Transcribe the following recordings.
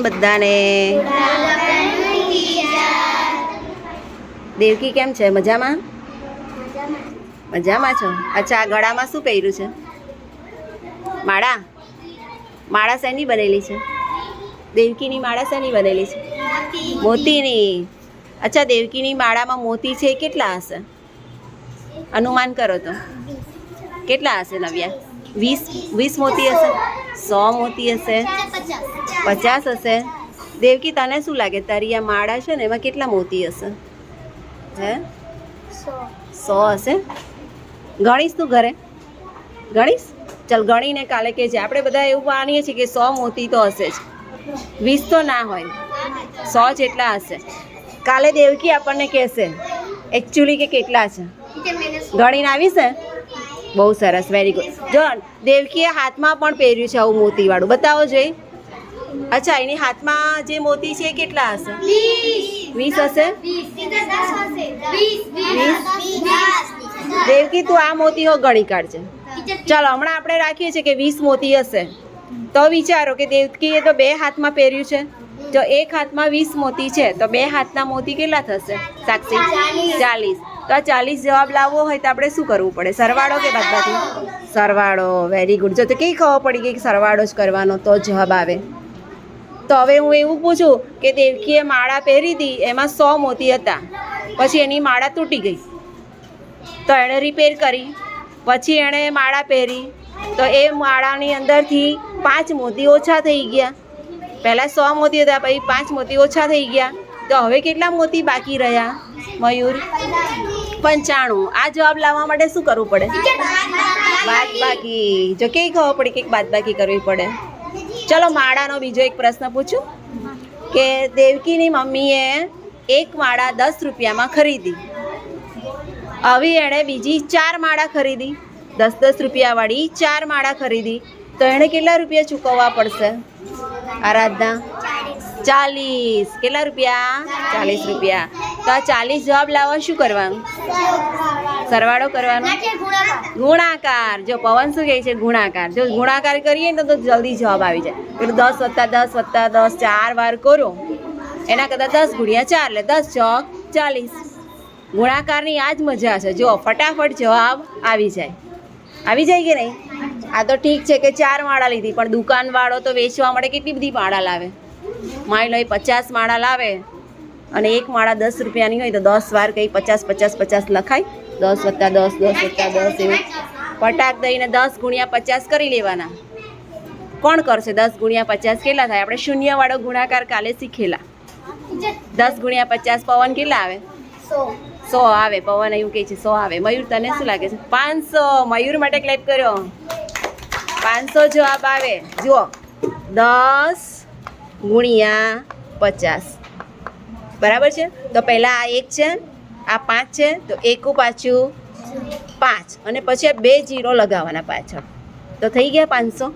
બધાને. દેવકી કેમ છે? મજામાં? મજામાં છો? અચ્છા, આ ગળામાં શું પહેર્યું છે? માળા? માળા શેની બનેલી છે? દેવકીની માળા શેની બનેલી છે? મોતીની. અચ્છા, દેવકીની માળામાં મોતી છે કેટલા હશે? અનુમાન કરો તો. કેટલા હશે નવ્યા? વીસ? વીસ મોતી હશે? સો મોતી હશે? પચાસ હશે? દેવકી તને શું લાગે? તારી આ માળા છે ને એમાં કેટલા મોતી હશે? હે? સો. હશે? ગણીશ તું ઘરે? ગણીશ? ચાલ ગણીને કાલે કે છે આપણે બધા એવું માનીએ છીએ કે સો મોતી તો હશે જ. વીસ તો ના હોય. સો જેટલા હશે. કાલે દેવકી આપણને કહેશે એકચ્યુઅલી કે કેટલા છે? ગણીને આવીશ ને? બહુ સરસ વેરી ગુડ જો દેવકીએ હાથમાં પણ પહેર્યું છે આવું મોતીવાળું. બતાવો, જોઈ. અચ્છા, એની હાથમાં જે મોતી છે કેટલા હશે? વીસ હશે? દેવકી, તું આ મોતીઓ ગણી કાઢજે. ચાલો, હમણાં આપણે રાખીએ છીએ કે વીસ મોતી હશે. તો વિચારો કે દેવકીએ તો બે હાથમાં પહેર્યું છે. જો એક હાથમાં વીસ મોતી છે, તો બે હાથના મોતી કેટલા થશે? સાક્ષી? ચાલીસ. તો આ ચાલીસ જવાબ લાવવો હોય તો આપણે શું કરવું પડે? સરવાળો કે બાદબાકી? સરવાળો. વેરી ગુડ જો તો કઈ ખબર પડી ગઈ કે સરવાળો જ કરવાનો તો જવાબ આવે. તો હવે હું એવું પૂછું કે દેવકીએ માળા પહેરી હતી એમાં સો મોતી હતા. પછી એની માળા તૂટી ગઈ. તો એણે રિપેર કરી. પછી એણે માળા પહેરી. તો એ માળાની અંદરથી પાંચ મોતી ઓછા થઈ ગયા. પહેલાં સો મોતી હતા, પછી પાંચ મોતી ઓછા થઈ ગયા. તો હવે કેટલા મોતી બાકી રહ્યા? મયુર? પંચાણું. આ જવાબ લાવવા માટે શું કરવું પડે? બાદ બાકી જો કેવી ખબર પડી કે બાદ બાકી કરવી પડે? ચલો માળાનો બીજો એક પ્રશ્ન પૂછું. કે દેવકીની મમ્મીએ એક માળા દસ રૂપિયામાં ખરીદી. આવી એણે બીજી ચાર માળા ખરીદી. દસ દસ રૂપિયાવાળી ચાર માળા ખરીદી. તો એણે કેટલા રૂપિયા ચૂકવવા પડશે? આરાધના. ચાલીસ. કેટલા રૂપિયા? ચાલીસ રૂપિયા. તો આ ચાલીસ જવાબ લાવવા શું કરવાનું? સરવાળો કરવાનો. ગુણાકાર. જો પવન શું કહે છે? ગુણાકાર. જો ગુણાકાર કરીએ ને તો જલ્દી જવાબ આવી જાય. પેલું દસ વત્તા દસ વત્તા દસ ચાર વાર કરો. એના કરતાં દસ ગુણ્યા ચાર, એટલે દસ ચોક ચાલીસ. ગુણાકારની આ જ મજા છે. જો ફટાફટ જવાબ આવી જાય. આવી જાય કે નહીં? આ તો ઠીક છે કે ચાર માળા લીધી, પણ દુકાનવાળો તો વેચવા માટે કેટલી બધી માળા લાવે? માની લો એ પચાસ માળા લાવે અને એક માળા દસ રૂપિયાની હોય તો દસ વાર કંઈ પચાસ પચાસ પચાસ લખાય. દસ વત્તા દસ દસ વત્તા દસ એવું. પટાક દઈને દસ ગુણ્યા પચાસ કરી લેવાના. કોણ કરશે દસ ગુણ્યા પચાસ કેટલા થાય? આપણે શૂન્યવાળો ગુણાકાર કાલે શીખેલા. દસ ગુણ્યા પચાસ પવન કેટલા આવે? સો. આવે. પવન એવું કહે છે સો આવે. મયુર તને શું લાગે છે? પાંચસો. મયુર માટે ક્લેપ કર્યો. પાંચસો જવાબ આવે. જુઓ. દસ ગુણ્યા પચાસ. બરાબર છે? તો પહેલાં આ એક છે, આ પાંચ છે, તો એકું પાછું પાંચ. અને પછી આ બે જીરો લગાવવાના પાછળ. તો થઈ ગયા પાંચસો?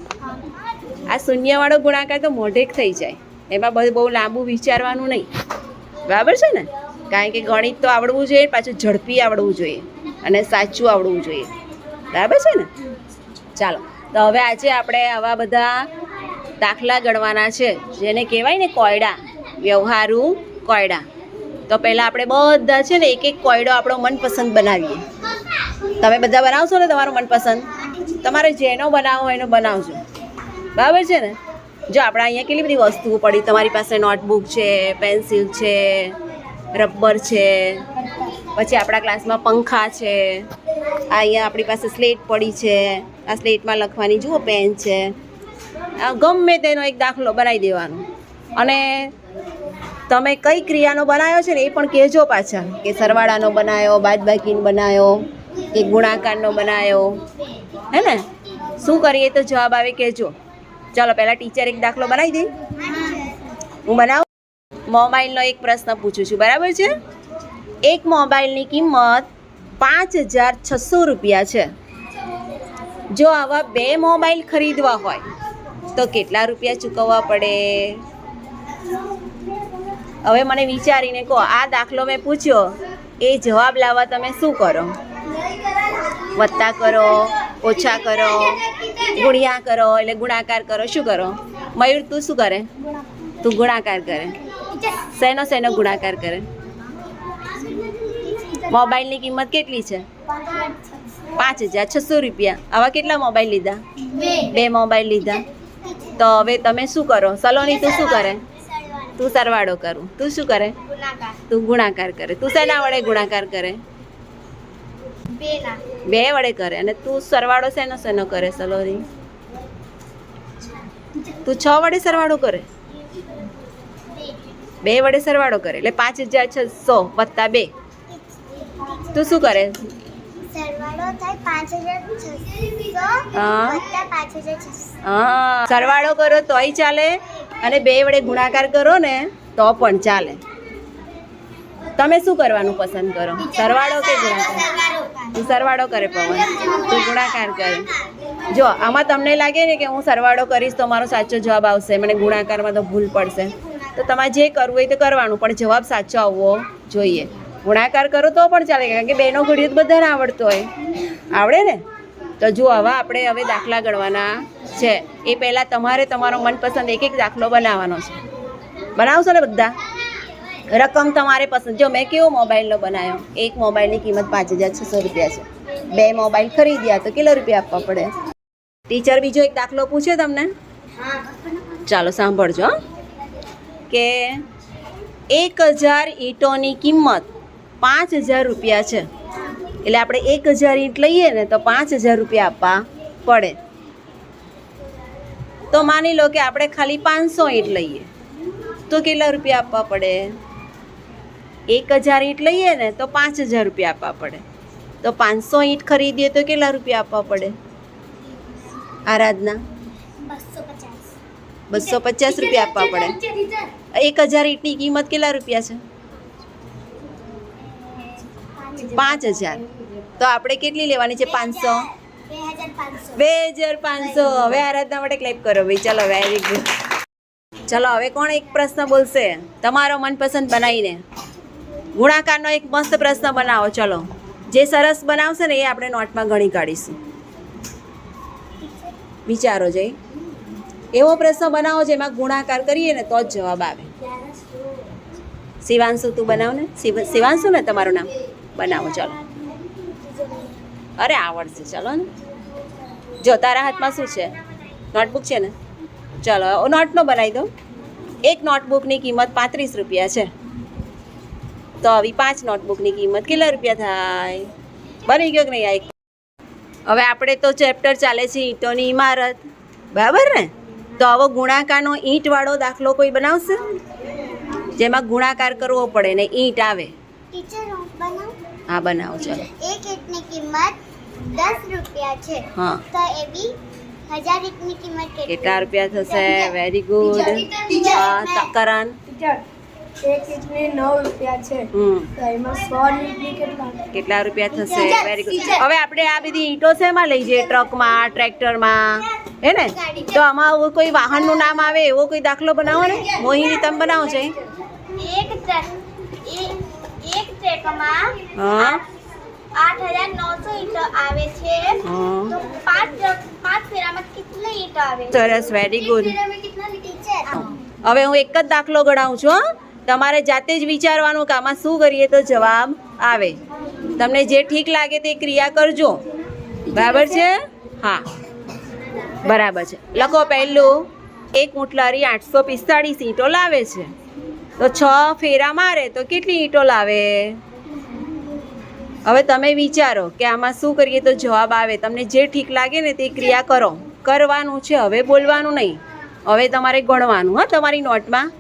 આ શૂન્યવાળો ગુણાકાર તો મોઢેક થઈ જાય. એમાં બધું, બહુ લાંબુ વિચારવાનું નહીં. બરાબર છે ને? કારણ કે ગણિત તો આવડવું જોઈએ, પાછું ઝડપી આવડવું જોઈએ. અને સાચું આવડવું જોઈએ. બરાબર છે ને? ચાલો. તો હવે આજે આપણે આવા બધા દાખલા ગણવાના છે, જેને કહેવાય ને કોયડા, વ્યવહારુ કોયડા. તો પહેલાં આપણે બધા છે ને એક એક કોયડો આપણો મનપસંદ બનાવીએ. તમે બધા બનાવશો ને તમારો મનપસંદ? તમારે જેનો બનાવો એનો બનાવજો. બરાબર છે ને? જો આપણા અહીંયા કેટલી બધી વસ્તુઓ પડી. તમારી પાસે નોટબુક છે, પેન્સિલ છે, રબર છે, પછી આપણા ક્લાસમાં પંખા છે, આ અહીંયા આપણી પાસે સ્લેટ પડી છે. આ સ્લેટમાં લખવાની જુઓ પેન છે. ગમે તેનો એક દાખલો બનાવી દેવાનો. અને તમે કઈ ક્રિયાનો બનાવ્યો છે ને એ પણ કહેજો પાછા. કે સરવાળાનો બનાવ્યો, બાદબાકીનો બનાવ્યો, કે ગુણાકારનો બનાવ્યો. હે ને? શું કરીએ તો જવાબ આવે કહેજો. ચાલો, પહેલાં ટીચર એક દાખલો બનાવી દે. હું બનાવું? મોબાઈલનો એક પ્રશ્ન પૂછું છું. બરાબર છે? એક મોબાઈલની કિંમત પાંચ હજાર છસો રૂપિયા છે. જો આવા બે મોબાઈલ ખરીદવા હોય તો કેટલા રૂપિયા ચૂકવવા પડે? હવે મને વિચારીને કહો, આ દાખલો મેં પૂછ્યો, એ જવાબ લાવવા તમે શું કરો? વત્તા કરો, ઓછા કરો, ગુણ્યા કરો, એટલે ગુણાકાર કરો, શું કરો? મયુર, તું શું કરે? તું ગુણાકાર કરે. શેનો શેનો ગુણાકાર કરે? મોબાઈલની કિંમત કેટલી છે? પાંચ હજાર, છસો રૂપિયા. આવા કેટલા મોબાઈલ લીધા? બે. મોબાઈલ લીધા? તો હવે તમે શું કરો? સલોની તું શું કરે? તું સરવાળો કરું. તું શું કરે? તું ગુણાકાર કરે. તું શેના વડે ગુણાકાર કરે? બે વડે કરે. અને તું સરવાળો શેનો શેનો કરે સલોની? તું છ વડે સરવાળો કરે? બે વડે સરવાળો કરે. એટલે પાંચ હજાર છસો વત્તા બે. તું શું કરે? સરવાળો થાય પાંચ હજાર છસો વત્તા પાંચ હજાર છસો. હા. સરવાળો કરો, તોય ચાલે. અને બે વડે ગુણાકાર કરો ને, તો પણ ચાલે. તમે શું કરવાનું પસંદ કરો? સરવાળો કે ગુણાકાર? તું સરવાળો કરે પવન. તું ગુણાકાર કરે. જો, આમાં તમને લાગે ને કે હું સરવાળો કરીશ તો મારો સાચો જવાબ આવશે. મને ગુણાકારમાં તો ભૂલ પડશે. તો તમારે જે કરવું હોય તે કરવાનું, પણ જવાબ સાચો આવવો જોઈએ. ગુણાકાર કરો તો પણ ચાલે, કારણ કે બેનો ઘડીઓ બધાને આવડતો હોય. આવડે ને? તો જો હવે આપણે હવે દાખલા ગણવાના છે. એ પહેલાં તમારે તમારો મનપસંદ એક એક દાખલો બનાવવાનો છે. બનાવશો ને બધા? રકમ તમારે પસંદ. જો મેં કેવો મોબાઈલનો બનાવ્યો? એક મોબાઈલની કિંમત પાંચ હજાર છસો રૂપિયા છે. બે મોબાઈલ ખરીદ્યા તો કેટલા રૂપિયા આપવા પડે? ટીચર બીજો એક દાખલો પૂછે તમને? ચાલો સાંભળજો. કે એક હજાર ઈંટોની કિંમત પાંચ હજાર રૂપિયા છે. એટલે આપણે એક હજાર ઈંટ લઈએ ને તો પાંચ હજાર રૂપિયા આપવા પડે. તો માની લો કે આપણે ખાલી પાંચસો ઈંટ લઈએ. તો કેટલા રૂપિયા આપવા પડે? એક હજાર ઈંટ લઈએ ને તો પાંચ હજાર રૂપિયા આપવા પડે. તો પાંચસો ઈંટ ખરીદીએ તો કેટલા રૂપિયા આપવા પડે? આરાધના? બસો પચાસ રૂપિયા આપવા પડે. એક હજાર ઈંટની કિંમત કેટલા રૂપિયા છે? પાંચ હજાર. તો આપણે કેટલી લેવાની છે? પાંચસો? બે હજાર પાંચસો. હવે આરાધના માટે ક્લેપ કરો ભાઈ. ચલો વેરી ગુડ ચલો, હવે કોણ એક પ્રશ્ન બોલશે? તમારો મનપસંદ બનાવીને. ગુણાકારનો એક મસ્ત પ્રશ્ન બનાવો. ચલો. જે સરસ બનાવશે ને એ આપણે નોટમાં ગણી કાઢીશું. વિચારો જઈ એવો પ્રશ્ન બનાવો જેમાં ગુણાકાર કરીએ ને તો જ જવાબ આવે. શિવાંશુ, તું બનાવ ને. શિવ- શિવાંશુ ને તમારું નામ. બનાવો, ચલો. અરે, આવડશે. ચલો ને. જો તારા હાથમાં શું છે? નોટબુક છે ને? ચલો નોટનો બનાવી દો એક નોટબુકની કિંમત પાંત્રીસ રૂપિયા છે. તો આવી પાંચ નોટબુકની કિંમત કેટલા રૂપિયા થાય? બની ગયો કે નહીં આ એક? હવે આપણે તો ચેપ્ટર ચાલે છે ઈંટોની ઇમારત. બરાબર ને? તો આવો ગુણાકારનો ઈંટવાળો દાખલો કોઈ બનાવશે? જેમાં ગુણાકાર કરવો પડે ને ઈંટ આવે. ટીચર હું બનાવું? હા બનાવો ચાલો. એક ઈંટની કિંમત દસ રૂપિયા છે. હા. તો એવી હજાર ઈંટની કિંમત કેટલી? કેટલા રૂપિયા થશે? વેરી ગુડ હા કરણ એક ઈંટની નવ રૂપિયા છે. તો એમાં સો ઈંટની કેટલા? કેટલા રૂપિયા થશે? વેરી ગુડ હવે આપણે આ બધી ઈંટો શેમાં લઈ જઈએ ટ્રકમાં ટ્રેક્ટરમાં? હે ને? તો આમાં કોઈ વાહનનું નામ આવે એવો કોઈ દાખલો બનાવો ને? મોહિની તમે બનાવો છે એક ટ્રક એક ટ્રેકમાં હા. આઠ હજાર નવસો ઈંટો આવે છે. તો પાંચ પાંચ ફેરામાં કેટલી ઈંટો આવે? સરસ વેરી ગુડ હવે હું એક જ દાખલો ગણાવું છું તમારે જાતે જ વિચારવાનું કે આમાં શું કરીએ તો જવાબ આવે. તમને જે ઠીક લાગે તે ક્રિયા કરજો. બરાબર છે? હા. બરાબર છે. લખો પહેલું. એક મુટલારી આઠસો પિસ્તાળીસ ઈંટો લાવે છે. તો છ ફેરા મારે તો કેટલી ઈંટો લાવે? હવે તમે વિચારો કે આમાં શું કરીએ તો જવાબ આવે. તમને જે ઠીક લાગે ને તે ક્રિયા કરો. કરવાનું છે, હવે બોલવાનું નહીં. હવે તમારે ગણવાનું, હા, તમારી નોટમાં.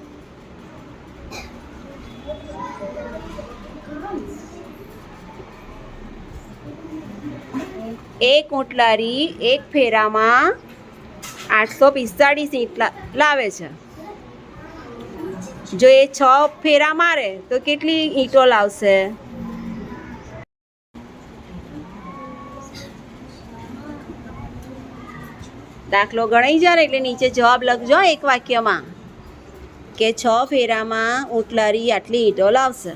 એક ઊંટલારી એક ફેરામાં આઠસો પિસ્તાળીસ ઈંટ લાવે છે. જો એ છ ફેરા મારે, તો કેટલી ઈંટો લાવશે? દાખલો ગણાઈ જાય એટલે નીચે જવાબ લખજો એક વાક્યમાં કે છ ફેરામાં ઊંટલારી આટલી ઈંટો લાવશે.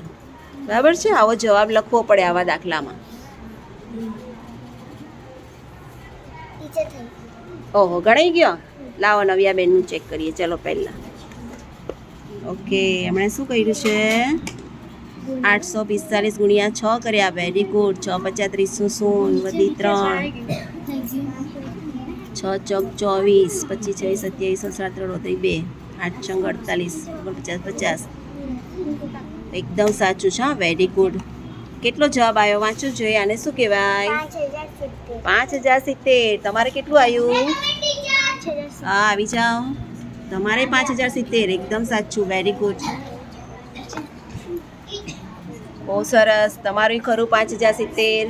બરાબર છે? આવો જવાબ લખવો પડે આવા દાખલામાં. ઓહો ગણાઈ ગયો? લાવો નવ્યા બેનનું ચેક કરીએ. ચલો પહેલાં. ઓકે એમણે શું કર્યું છે? આઠસો પિસ્તાલીસ ગુણ્યા છ કર્યા વેરી ગુડ છ પચાસ ત્રીસનું શૂન વધી ત્રણ. છ ચોક ચોવીસ પચીસ છવ્વીસ સત્યાવીસ સાત ત્રણ બે આઠ છંગ અડતાલીસ પચાસ પચાસ. એકદમ સાચું છે હા વેરી ગુડ કેટલો જવાબ આવ્યો? વાંચો જોઈએ આને શું કહેવાય? પાંચ હજાર સિત્તેર. પાંચ હજાર સિત્તેર. તમારે કેટલું આવ્યું? હા આવી જાઓ. તમારે પાંચ હજાર સિત્તેર. એકદમ સાચું વેરી ગુડ બહુ સરસ. તમારું ખરું પાંચ હજાર સિત્તેર.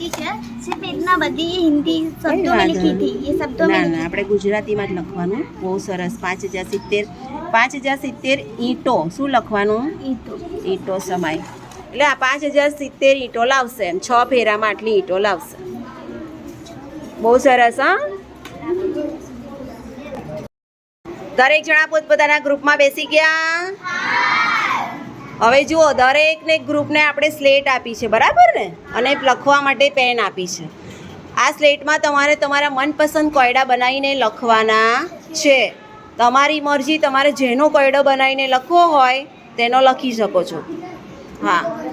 લખી સિર્ફ ઇતના બધી હિન્દી શબ્દો લખી હતી. એ શબ્દો ના ના આપણે ગુજરાતીમાં જ લખવાનું. બહુ સરસ. પાંચ હજાર સિત્તેર પાંચ હજાર સિત્તેર ઈંટો. શું લખવાનું? ઈંટો. ઈંટો સમાય. એટલે આ પાંચ હજાર સિત્તેર ઈંટો લાવશે એમ છ ફેરામાં આટલી ઈંટો લાવશે. બહુ સરસ હા? દરેક જણા પોતપોતાના ગ્રુપમાં બેસી ગયા? હવે જુઓ, દરેકને ગ્રુપને આપણે સ્લેટ આપી છે, બરાબર ને? અને લખવા માટે પેન આપી છે. આ સ્લેટમાં તમારે તમારા મનપસંદ કોયડા બનાવીને લખવાના છે. તમારી મરજી, તમારે જેનો કોયડો બનાવીને લખવો હોય, તેનો લખી શકો છો. હા.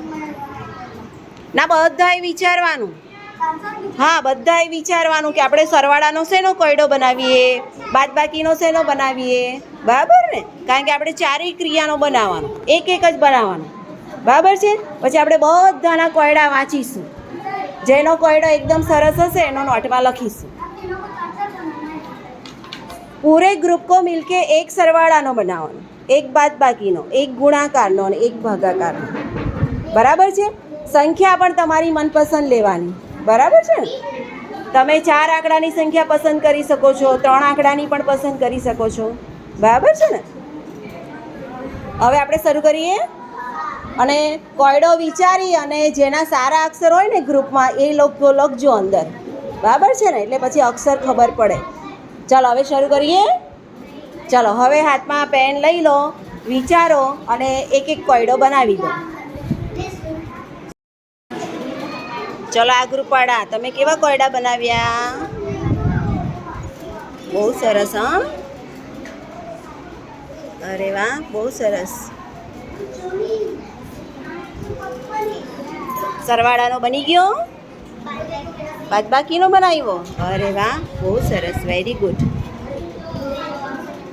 ના બધાએ વિચારવાનું. હા, બધાએ વિચારવાનું કે આપણે સરવાળાનો શેનો કોયડો બનાવીએ, બાદબાકીનો શેનો બનાવીએ? બરાબર ને? કારણ કે આપણે ચારેય ક્રિયાનો બનાવવાનો, એક એક જ બનાવવાનો. બરાબર છે? પછી આપણે બધાના કોયડા વાંચીશું. જેનો કોયડો એકદમ સરસ હશે, એનો નોટમાં લખીશું. પૂરે ગ્રુપ કો મિલકે એક સરવાળાનો બનાવવાનો, એક બાદબાકીનો, એક ગુણાકારનો અને એક ભાગાકારનો. બરાબર છે? સંખ્યા પણ તમારી મનપસંદ લેવાની. બરાબર છે? તમે ચાર આંકડાની સંખ્યા પસંદ કરી શકો છો, ત્રણ આંકડાની પણ પસંદ કરી શકો છો. બરાબર છે ને? હવે આપણે શરૂ કરીએ. અને કોયડો વિચારી અને જેના સારા અક્ષર હોય ને ગ્રુપમાં, એ લોકો લખજો અંદર. બરાબર છે ને? એટલે પછી અક્ષર ખબર પડે. ચાલો, હવે શરૂ કરીએ. ચાલો, હવે હાથમાં પેન લઈ લો, વિચારો અને એક એક કોયડો બનાવી દો. ચલો આ ગ્રુપવાળા તમે કેવા કોયડા બનાવ્યા? બહુ સરસ, હં? અરે વાહ, બહુ સરસ. સરવાળાનો બની ગયો? બાદબાકીનો બનાવ્યો? અરે વાહ, બહુ સરસ વેરી ગુડ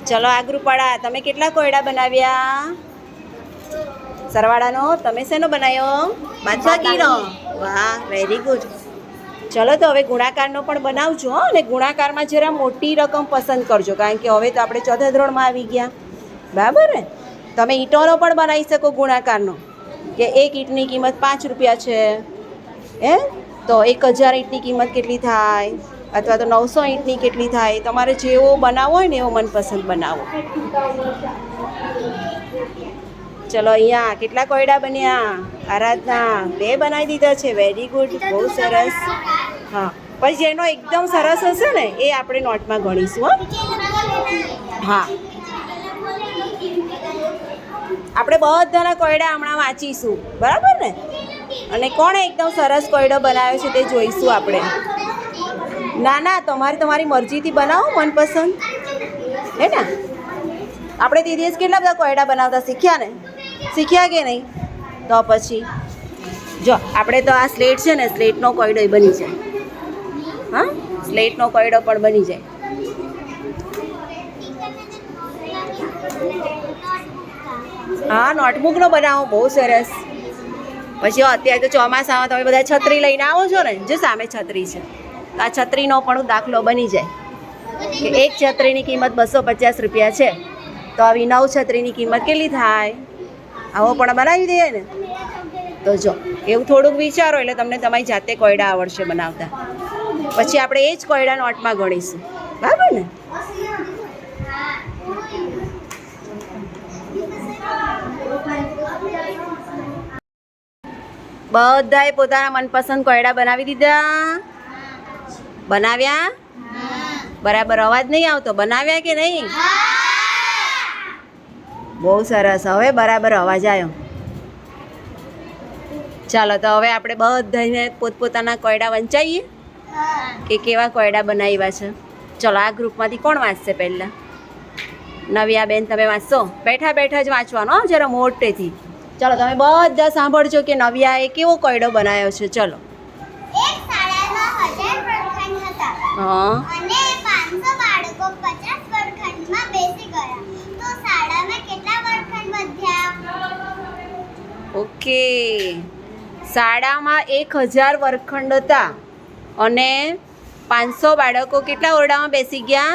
ચલો આ ગ્રુપવાળા તમે કેટલા કોયડા બનાવ્યા? સરવાળાનો, તમે શેનો બનાવ્યો? બાદબાકીનો વાહ વેરી ગુડ ચલો તો હવે ગુણાકારનો પણ બનાવજો હો, અને ગુણાકારમાં જરા મોટી રકમ પસંદ કરજો, કારણ કે હવે તો આપણે ચોથા ધોરણમાં આવી ગયા. બરાબર ને? તમે ઈંટોનો પણ બનાવી શકો ગુણાકારનો, કે એક ઈંટની કિંમત પાંચ રૂપિયા છે. હે? તો એક હજાર ઈંટની કિંમત કેટલી થાય? અથવા તો નવસો ઈંટની કેટલી થાય? તમારે જેવો બનાવવો હોય ને એવો મનપસંદ બનાવો. ચલો અહીંયા કેટલા કોયડા બન્યા? આરાધના બે બનાવી દીધા છે વેરી ગુડ બહુ સરસ. હા પછી જેનો એકદમ સરસ હશે ને એ આપણે નોટમાં ગણીશું હો. હા. આપણે બધાના કોયડા હમણાં વાંચીશું બરાબર ને? અને કોણે એકદમ સરસ કોયડો બનાવ્યો છે તે જોઈશું આપણે. ના ના તમારે તમારી મરજીથી બનાવો મનપસંદ. હે ને? આપણે તે દિવસ કેટલા બધા કોયડા બનાવતા શીખ્યા ને? શીખ્યા કે નહીં? તો પછી, જો, આપણે તો આ સ્લેટ છે ને સ્લેટનો કોયડો બની જાય. હા? સ્લેટનો કોયડો પણ બની જાય. હા નોટબુકનો બનાવો, બહુ સરસ. પછી અત્યારે તો ચોમાસામાં તમે બધા છત્રી લઈને આવો છો ને, જો સામે છત્રી છે. તો આ છત્રીનો પણ દાખલો બની જાય. એક છત્રીની કિંમત બસો પચાસ રૂપિયા છે. તો આવી નવ છત્રીની કિંમત કેટલી થાય? આવો પણ બનાવી દઈએ ને. તો જો એવું થોડુંક વિચારો એટલે તમને તમારી જાતે કોયડા આવડશે બનાવતા. પછી આપણે એ જ કોયડા નોટમાં ગણીશું. બરાબર ને? બધાએ પોતાના મનપસંદ કોયડા બનાવી દીધા. બનાવ્યા? બરાબર અવાજ નહીં આવતો. બનાવ્યા કે નહીં? બહુ સરસ. હવે બરાબર અવાજ આવ્યો ચાલો તો હવે આપણે બધાને પોતપોતાના કોયડા વંચાઈએ? કે કેવા કોયડા બનાવ્યા છે? ચલો આ ગ્રુપમાંથી કોણ વાંચશે પહેલાં? નવ્યા બેન તમે વાંચશો? બેઠા બેઠા જ વાંચવાનો જરા મોટેથી. ચલો તમે બધા સાંભળજો કે નવ્યાએ કેવો કોયડો બનાવ્યો છે. ચલો. હા. અને પાંચસો બાળકો પચાસ વર્ગખંડમાં બેસી ગયા તો શાળામાં કેટલા વર્ગખંડ વધ્યા ઓકે શાળામાં એક હજાર વર્ગખંડ હતા અને પાંચસો બાળકો કેટલા ઓરડામાં બેસી ગયા?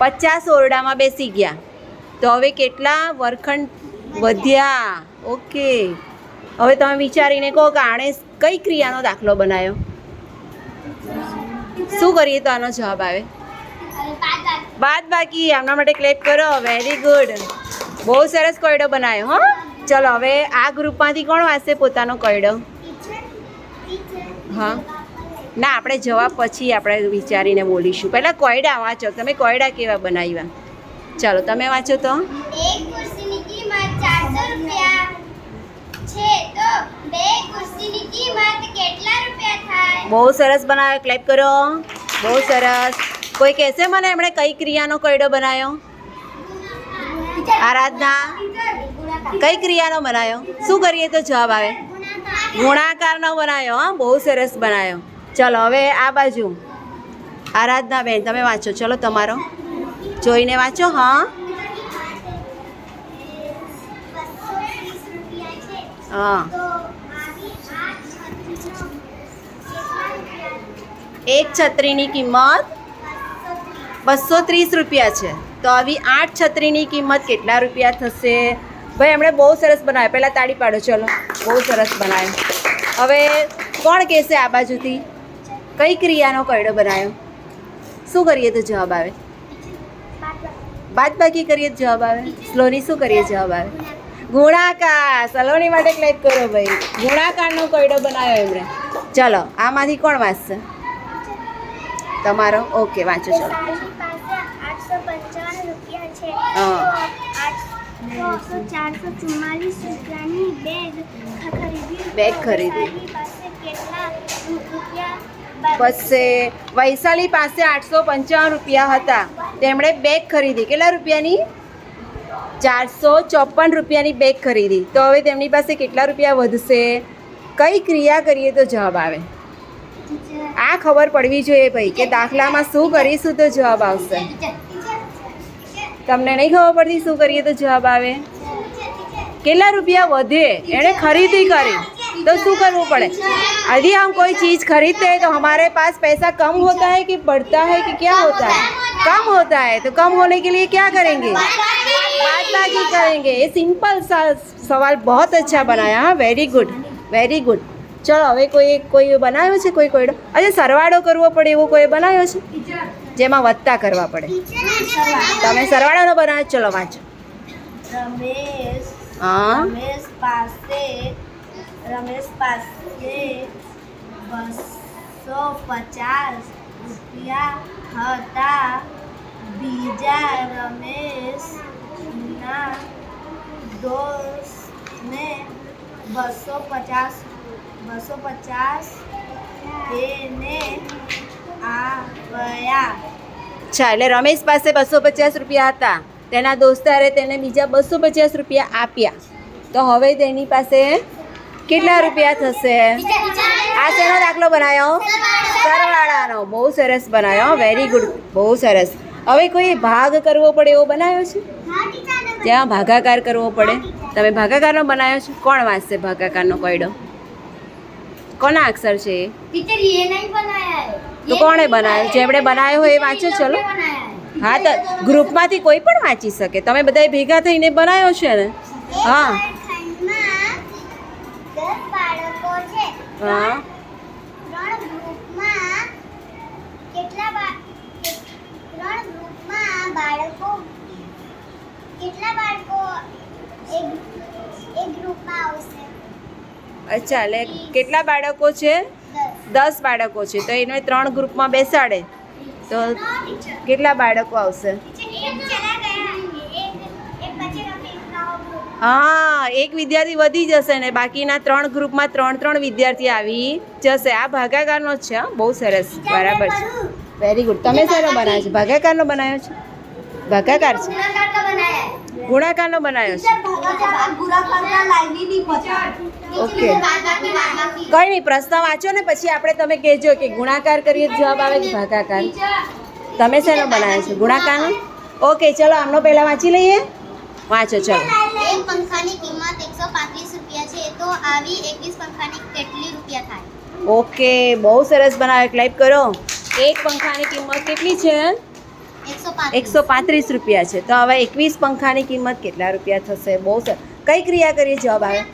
પચાસ ઓરડામાં બેસી ગયા. તો હવે કેટલા વર્ગખંડ વધ્યા? ઓકે. હવે તમે વિચારીને કહો કે આણે કઈ ક્રિયાનો દાખલો બનાવ્યો? શું કરીએ તો આનો જવાબ આવે? બાદ બાકી આમના માટે ક્લેપ કરો. વેરી ગુડ બહુ સરસ કોયડો બનાવ્યો, હો. ચલો હવે આ ગ્રુપમાંથી કોણ વાંચશે પોતાનો કયડો હા. ના આપણે જવાબ પછી આપણે વિચારીને બોલીશું. પહેલાં કોયડા વાંચો. તમે કોયડા કેવા બનાવ્યા? ચાલો તમે વાંચો તો. બહુ સરસ બનાવ્યો. ક્લેપ કરો. બહુ સરસ. કોઈ કહેશે મને એમણે કઈ ક્રિયાનો કોયડો બનાવ્યો? આરાધના. કઈ ક્રિયાનો બનાવ્યો શું કરીએ તો જવાબ આવે? ગુણાકારનો બનાવ્યો હા? બહુ સરસ બનાવ્યો ચલો, હવે આ બાજુ. આરાધના બેન, તમે વાંચો. ચલો, તમારો. જોઈને વાંચો, હા? હા. એક છત્રીની કિંમત બસો ત્રીસ રૂપિયા છે. તો આવી આઠ છત્રીની કિંમત કેટલા રૂપિયા થશે? ભાઈ, એમણે બહુ સરસ બનાવ્યો. પહેલાં તાળી પાડો, ચલો. બહુ સરસ બનાવ્યો. હવે કોણ કહેશે આ બાજુથી? કઈ ક્રિયાનો કયડો બનાવ્યો? શું કરીએ તો જવાબ આવે? બાદબાકી કરીએ તો જવાબ આવે? સ્લોની શું કરીએ? જવાબ આવે. ગુણાકાર. સલોની માટે ક્લેક કરો ભાઈ. ગુણાકારનો કયડો બનાવ્યો એમણે. ચલો, આમાંથી કોણ વાંચશે? તમારો? ઓકે વાંચો, ચલો તારી પાસે આઠસો પંચાવન રૂપિયા છે હા. તો આઠસો ચારસો ચુમ્માલીસ રૂપિયાની બેગ ખરીદી. બેગ ખરીદી. પાસે કેટલા રૂપિયા બ- પછી વૈશાલી પાસે આઠસો પંચાવન રૂપિયા હતા. તેમણે બેગ ખરીદી. કેટલા રૂપિયાની? ચારસો ચોપન રૂપિયાની બેગ ખરીદી. તો હવે તેમની પાસે કેટલા રૂપિયા વધશે? કઈ ક્રિયા કરીએ તો જવાબ આવે? આ ખબર પડવી જોઈએ ભાઈ કે દાખલામાં શું કરીશું તો જવાબ આવશે. તમને નહીં ખબર પડતી શું કરીએ તો જવાબ આવે? કેટલા રૂપિયા વધે એણે ખરીદી કરી तो શું કરવું પડે यदि हम कोई चीज़ खरीदते हैं तो हमारे पास पैसा कम होता है कि बढ़ता है कि क्या होता है कम होता है तो कम होने के लिए क्या करेंगे बात बाकी करेंगे ये सिंपल सा सवाल बहुत अच्छा बनाया हाँ वेरी गुड વેરી ગુડ ચલો હવે કોઈ કોઈ બનાવ્યો છે કોઈ કોઈડો અચ્છા સરવાળો કરવો પડે એવો કોઈ બનાવ્યો છે જેમાં વત્તા કરવા પડે તમે સરવાળાનો બનાવ્યો ચલો વાંચો રમેશ હા રમેશ પાસે રમેશ પાસે બસો પચાસ રૂપિયા હતા બીજા રમેશના દોસ્તને બસો પચાસ બસો પચાસ એને આવ્યા અચ્છા એટલે રમેશ પાસે બસો પચાસ રૂપિયા હતા. તેના દોસ્તારે તેને બીજા બસો પચાસ રૂપિયા આપ્યા. તો હવે તેની પાસે કેટલા રૂપિયા થશે? આ તેનો દાખલો બનાવ્યો સરવાળાનો. બહુ સરસ બનાવ્યો વેરી ગુડ બહુ સરસ. હવે કોઈ ભાગ કરવો પડે એવો બનાવ્યો છે? ત્યાં ભાગાકાર કરવો પડે. તમે ભાગાકારનો બનાવ્યો છે? કોણ વાંચશે ભાગાકારનો કોયડો? કોના અક્ષર છે તો કોણે બનાવ્યો જેમણે બનાવ્યો હોય એ વાંચો ચલો. હા તો ગ્રુપમાંથી કોઈ પણ વાંચી શકે. તમે બધા ભેગા થઈને બનાવ્યો છે ને? હા. હા. બાળકો કેટલા બાળકો એક ગ્રુપમાં આવશે? અચ્છા એટલે કેટલા બાળકો છે? દસ બાળકો છે. તો એને ત્રણ ગ્રુપમાં બેસાડે. તો કેટલા બાળકો આવશે? હા, એક વિદ્યાર્થી વધી જશે ને બાકીના ત્રણ ગ્રુપમાં ત્રણ ત્રણ વિદ્યાર્થી આવી જશે. આ ભાગાકારનો જ છે બહુ સરસ. બરાબર છે. વેરી ગુડ તમે સારો બનાવ્યો છે? ભાગાકારનો બનાવ્યો છે? ભાગાકાર છે? ગુણાકારનો બનાવ્યો છે. ઓકે. કંઈ નહીં પ્રશ્ન વાંચો ને પછી આપણે તમે કહેજો કે ગુણાકાર કરીએ જવાબ આવે કે ભાગાકાર. તમે શેનો બનાવ્યો છે? ગુણાકારનો? ઓકે ચલો આમનો પહેલાં વાંચી લઈએ. વાંચો ચલો. એક પંખાની કિંમત એકસો પાંત્રીસ રૂપિયા છે. તો આવી એકવીસ પંખાની કેટલી રૂપિયા થાય? ઓકે બહુ સરસ બનાવ્યો. ક્લાઇપ કરો. એક પંખાની કિંમત કેટલી છે? એકસો પાંત્રીસ. રૂપિયા છે. તો હવે એકવીસ પંખાની કિંમત કેટલા રૂપિયા થશે? બહુ સરસ કઈ ક્રિયા કરીએ? જવાબ આવે.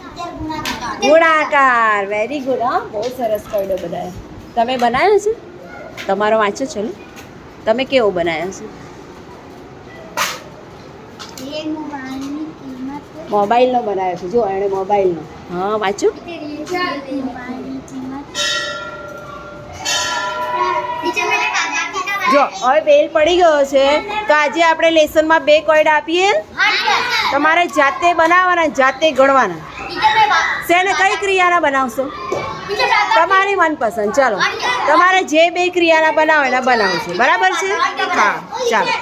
ગુણાકાર. વેરી ગુડ હા બહુ સરસ કર્યો બધાએ. તમે બનાવ્યો છે? તમારો વાંચો ચલો. તમે કેવો બનાવ્યો છે? મોબાઈલનો બનાવ્યો છે. જો એણે મોબાઈલનો. હા વાંચો. જો હવે બેલ પડી ગયો છે તો આજે આપણે લેસનમાં બે કોઈડ આપીએ. તમારે જાતે બનાવવાના જાતે ગણવાના. શેને કઈ ક્રિયાના બનાવશો? તમારી મનપસંદ. ચાલો. તમારે જે બે ક્રિયાના બનાવો એના બનાવશો બરાબર છે? હા ચાલો.